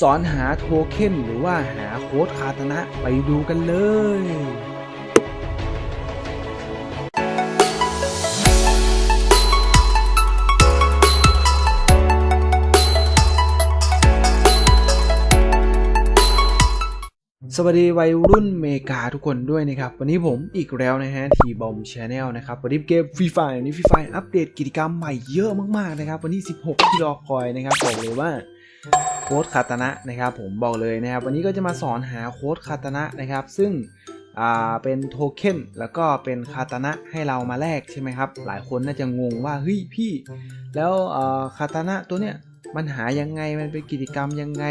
สอนหาโทเค็นหรือว่าหาโค้ดคาตนะไปดูกันเลย สวัสดีวัยรุ่นเมกาทุกคนด้วยนะครับ วันนี้ผมอีกแล้วนะฮะทีบอมชาแนลนะครับ วันนี้เกมฟรีไฟวันนี้ฟรีไฟอัปเดตกิจกรรมใหม่เยอะมากๆนะครับ วันที่ 16 ที่รอคอยนะครับบอกเลยว่า โค้ดคาตนะนะครับผมบอกเลยนะครับวันนี้ก็จะมาสอนหาโค้ดคาตนะนะครับซึ่งอ่าเป็นโทเค็นแล้วก็เป็นคาตนะให้เรามาแลกใช่ไหมครับ หลายคนน่าจะงงว่าเฮ้ยพี่ แล้วอ่อคาตนะตัวเนี้ยมันหายังไงมันเป็นกิจกรรมยังไง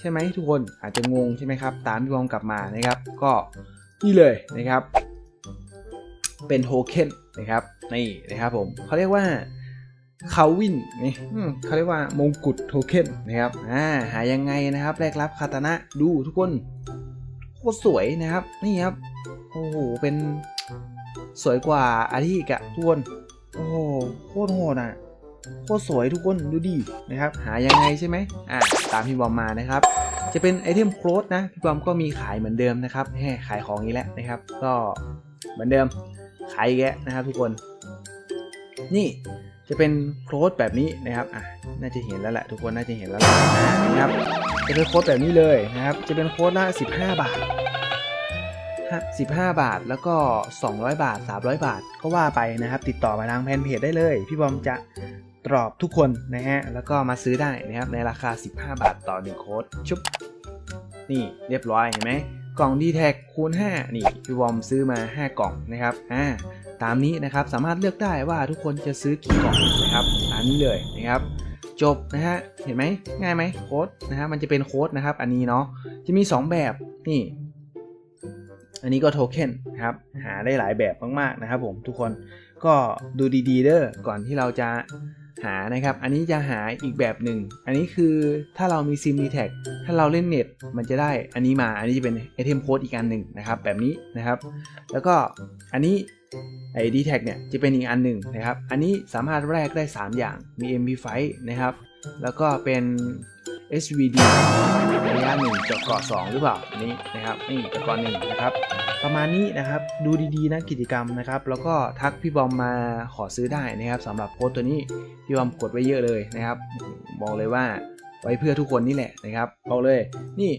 ใช่ไหมทุกคนอาจจะงงใช่ไหมครับ ตามพี่บอมกลับมานะครับ ก็นี่เลยนะครับ เป็นโทเค็นนะครับนี่นะครับผมเขาเรียกว่า คาวินนี่อืมเขาเรียกว่ามงกุฎโทเค็นนะครับอ่าหายังไงนะครับแลกรับคาตานะดูทุกคนโคตรสวยนะครับ นี่ครับ โอ้โห เป็นสวยกว่าอาทิกอะทุกคนโอ้โหโคตรโหดอะโคตรสวยทุกคนดูดีนะครับ หายังไงใช่ไหมอ่าตามพี่บอมมานะครับ จะเป็นไอเทมโค้ดนะพี่บอมก็มีขายเหมือนเดิมนะครับแหมขายของนี้แหละนะครับ ก็เหมือนเดิมขายอีกแกะนะครับทุกคน นี่ จะเป็นโค้ดแบบนี้นะครับอะน่าจะเห็นแล้วแหละทุกคนน่าจะเห็นแล้วแหละนะครับจะเป็นโค้ดแบบนี้เลยนะครับ จะเป็นโค้ดละ15 บาท15 บาทแล้วก็ 200 บาท 300 บาทก็ว่าไปนะครับ ติดต่อมาทางแพนเพจได้เลย พี่บอมจะตอบทุกคนนะฮะแล้วก็มาซื้อได้นะครับในราคา 15 บาทต่อ1โค้ดชุบนี่เรียบร้อยเห็นไหม กล่องดีแท็กคูณ 5 นี่พี่บอมซื้อมา 5 กล่องนะครับอ่าตามนี้นะครับสามารถเลือกได้ว่าทุกคนจะซื้อกี่กล่องนะครับตามนี้เลยนะครับ จบนะฮะเห็นไหมง่ายไหมโค้ดนะฮะมันจะเป็นโค้ดนะครับ อันนี้เนาะจะมี 2 แบบนี่ อันนี้ก็โทเค็นนะครับหาได้หลายแบบมากๆนะครับผมทุกคนก็ดูดีๆเด้อก่อนที่เราจะ หานะครับ อันนี้จะหาอีกแบบหนึ่ง อันนี้คือถ้าเรามีซิมดีแท็ถ้าเราเล่นเน็ตมันจะได้อันนี้มา อันนี้จะเป็นไอเทมโค้ดอีกอันหนึ่งนะครับ แบบนี้นะครับ แล้วก็อันนี้ ไอดีแท็เนี่ยจะเป็นอีกอันหนึ่งนะครับ อันนี้สามารถแลกได้ 3 อย่าง มี MP5 นะครับ แล้วก็เป็น SVD ระยะหนึ่งเจาะเกาะ2หรือเปล่าอันนี้นะครับนี่จาะเกาะหนึ่งนะครับ ประมาณนี้นะครับดูดีๆนะกิจกรรมนะครับ แล้วก็ทักพี่บอมมาขอซื้อได้นะครับสำหรับโค้ดตัวนี้พี่บอมกดไว้เยอะเลยนะครับ บอกเลยว่าไว้เพื่อทุกคนนี่แหละนะครับบอกเลยนี่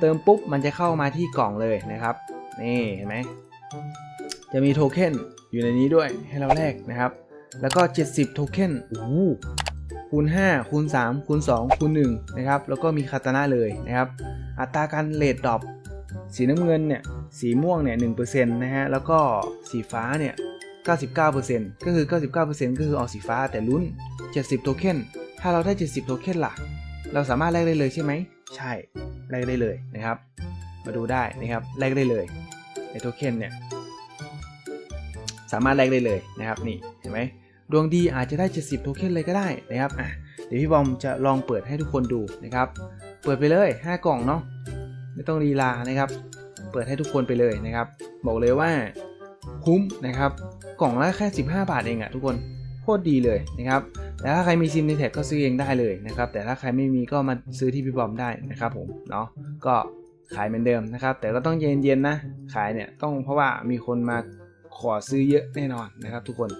เติมปุ๊บมันจะเข้ามาที่กล่องเลยนะครับ นี่เห็นไหม จะมีโทเค็นอยู่ในนี้ด้วยให้เราแลกนะครับ แล้วก็ 70 โทเค็นโอ้โหคูณ 5 คูณ 3 คูณ 2 คูณ 1 นะครับ แล้วก็มีคาตาน่าเลยนะครับ อัตราการเลทดรอปสีน้ำเงินเนี่ย สีม่วงเนี่ย1%นะฮะ แล้วก็สีฟ้าเนี่ย 99%ก็คือ 99%ก็คือออกสีฟ้าแต่ลุ้น 70 โทเค็น ถ้าเราได้ 70 โทเค็นล่ะ เราสามารถแลกได้เลยใช่ไหม ใช่ แลกได้เลยนะครับ มาดูได้นะครับ แลกได้เลย ในโทเค็นเนี่ย สามารถแลกได้เลยนะครับนี่เห็นไหมดวงดีอาจจะได้ 70 โทเค็นเลยก็ได้นะครับอะเดี๋ยวพี่บอมจะลองเปิดให้ทุกคนดูนะครับ เปิดไปเลย 5 กล่องเนาะไม่ต้องลีลานะครับ เปิดให้ทุกคนไปเลยนะครับ บอกเลยว่าคุ้มนะครับ กล่องละแค่ 15 บาทเองอะทุกคนโคตรดีเลยนะครับ แต่ถ้าใครมีซิมในแท็กก็ซื้อเองได้เลยนะครับ แต่ถ้าใครไม่มีก็มาซื้อที่พี่บอมได้นะครับผมเนาะก็ขายเหมือนเดิมนะครับ แต่ก็ต้องเย็นๆนะขายเนี่ยต้องเพราะว่ามีคนมา ขอซื้อเยอะแน่นอนนะครับ ทุกคน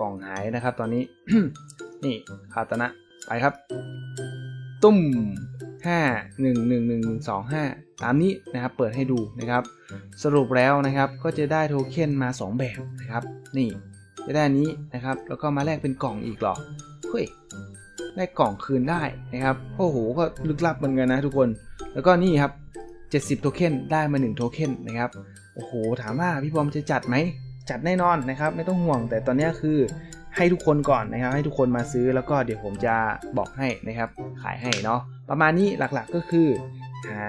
กล่องหายนะครับ ตอนนี้ นี่คาตนะไปครับ ตุ้ม5 1 1 1 1 2 5ตามนี้นะครับเปิดให้ดูนะครับ สรุปแล้วนะครับก็จะได้โทเค็นมา 2 แบบนะครับ นี่จะได้อนี้นะครับ แล้วก็มาแลกเป็นกล่องอีกหรอเฮ้ยได้กล่องคืนได้นะครับโอ้โหก็ลึกลับเหมือนกันนะทุกคน แล้วก็นี่ครับ70โทเค็นได้มา 1 โทเค็นนะครับ โอ้โหถามว่าพี่บอมจะจัดไหมจัดแน่นอนนะครับ ไม่ต้องห่วง แต่ตอนนี้คือให้ทุกคนก่อนนะครับ ให้ทุกคนมาซื้อแล้วก็เดี๋ยวผมจะบอกให้นะครับ ขายให้เนาะประมาณนี้หลักๆก็คือหา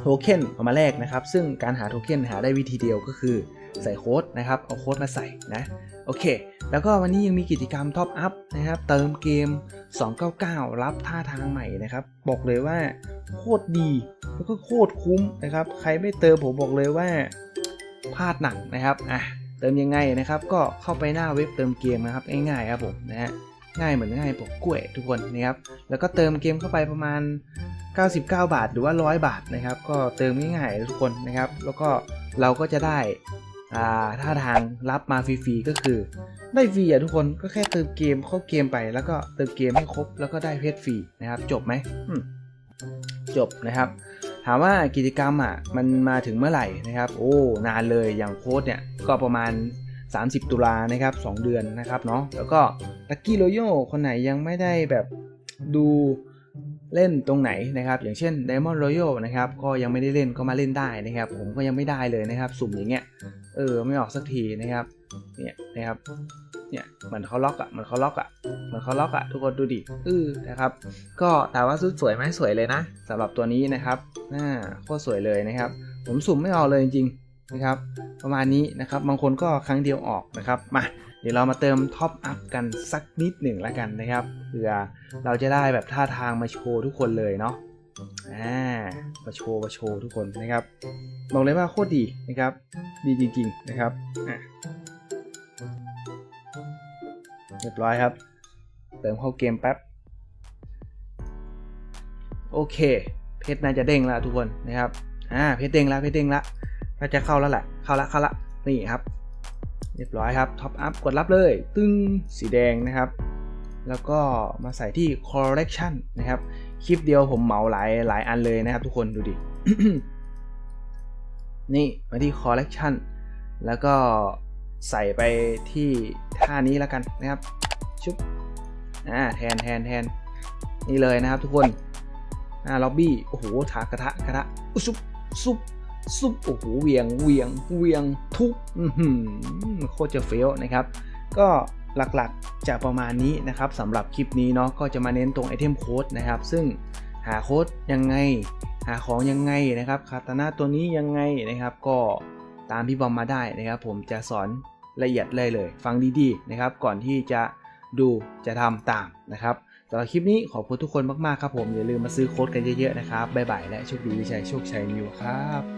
โทเค็นออกมาแลกนะครับ ซึ่งการหาโทเค็นหาได้วิธีเดียวก็คือใส่โค้ดนะครับเอาโค้ดมาใส่นะโอเค แล้วก็วันนี้ยังมีกิจกรรมท็อปอัพนะครับเติมเกม 299 รับท่าทางใหม่นะครับ บอกเลยว่าโคตรดีแล้วก็โคตรคุ้มนะครับ ใครไม่เติมผมบอกเลยว่าพลาดหนักนะครับอะเติมยังไงนะครับ ก็เข้าไปหน้าเว็บเติมเกมนะครับง่ายๆครับผมนะฮะง่ายเหมือนง่ายปกกล้วยทุกคนนะครับแล้วก็เติมเกมเข้าไปประมาณ 99 บาทหรือว่า 100 บาทนะครับ ก็เติมง่ายๆทุกคนนะครับ แล้วก็เราก็จะได้ อ่าท่าทางรับมาฟรีๆก็คือ ได้ฟรีอะทุกคนก็แค่เติมเกมเข้าเกมไป แล้วก็เติมเกมให้ครบแล้วก็ได้เพชรฟรีนะครับ จบไหมมจบนะครับ ถามว่ากิจกรรมอะมันมาถึงเมื่อไหร่นะครับ โอ้นานเลยอย่างโค้ดเนี่ยก็ประมาณ 30 ตุลานะครับ 2 เดือนนะครับเนาะแล้วก็ลักกี้โรโยคนไหนยังไม่ได้แบบดูเล่นตรงไหนนะครับ อย่างเช่น Diamond Royal นะครับ ก็ยังไม่ได้เล่นก็มาเล่นได้นะครับ ผมก็ยังไม่ได้เลยนะครับ สุ่มอย่างเงี้ย เออไม่ออกสักทีนะครับเนี่ยนะครับเนี่ยเหมือนเขาล็อกอะเหมือนเขาล็อกอะเหมือนเขาล็อกอะทุกคนดูดิเออนะครับ ก็แต่ว่าสุดสวยไหมสวยเลยนะสำหรับตัวนี้นะครับน่าโคตรสวยเลยนะครับ ผมสุ่มไม่ออกเลยจริงๆนะครับ ประมาณนี้นะครับบางคนก็ครั้งเดียวออกนะครับมาเดี๋ยวเรามาเติมท็อปอัพกันสักนิดหนึ่งแล้วกันนะครับเผื่อเราจะได้แบบท่าทางมาโชว์ทุกคนเลยเนาะ อ่ามาโชว์มาโชว์ทุกคนนะครับบอกเลยว่าโคตรดีนะครับ ดีจริง ๆนะครับเรียบร้อยครับ เติมเข้าเกมแป๊บ โอเค เพชรน่าจะเด้งแล้วทุกคนนะครับอ่าเพชรเด้งแล้วเพชรเด้งแล้วน่าจะเข้าแล้วแหละ เข้าละเข้าละนี่ครับ เรียบร้อยครับท็อปอัพกดรับเลย ตึ้งสีแดงนะครับ แล้วก็มาใส่ที่ collection นะครับ คลิปเดียวผมเหมาหลายหลายอันเลยนะครับทุกคนดูดิ นี่มาที่ collection แล้วก็ใส่ไปที่ท่านี้แล้วกันนะครับ ชุบอ่าแทนแทนแทนนี่เลยนะครับทุกคนหน้าล็อบบี้ โอ้โหถากระทะกระทะอุ๊ยซุบซุบซุบโอ้โหเวียงเวียงเวียงทุบอื้อหือโคตรจะเฟลนะครับ ก็ หลักๆ จะประมาณนี้นะครับสำหรับคลิปนี้เนาะก็จะมาเน้นตรงไอเทมโค้ดนะครับ ซึ่งหาโค้ดยังไง หาของยังไงนะครับคาตานะตัวนี้ยังไงนะครับ ก็ตามพี่บอมมาได้นะครับ ผมจะสอนละเอียดเลยเลย ฟังดีๆนะครับ ก่อนที่จะดูจะทำตามนะครับสำหรับคลิปนี้ขอบคุณทุกคนมากๆครับผมอย่าลืมมาซื้อโค้ดกันเยอะๆนะครับบ๊ายบายและโชคดีวิชัยโชคชัยมิวครับ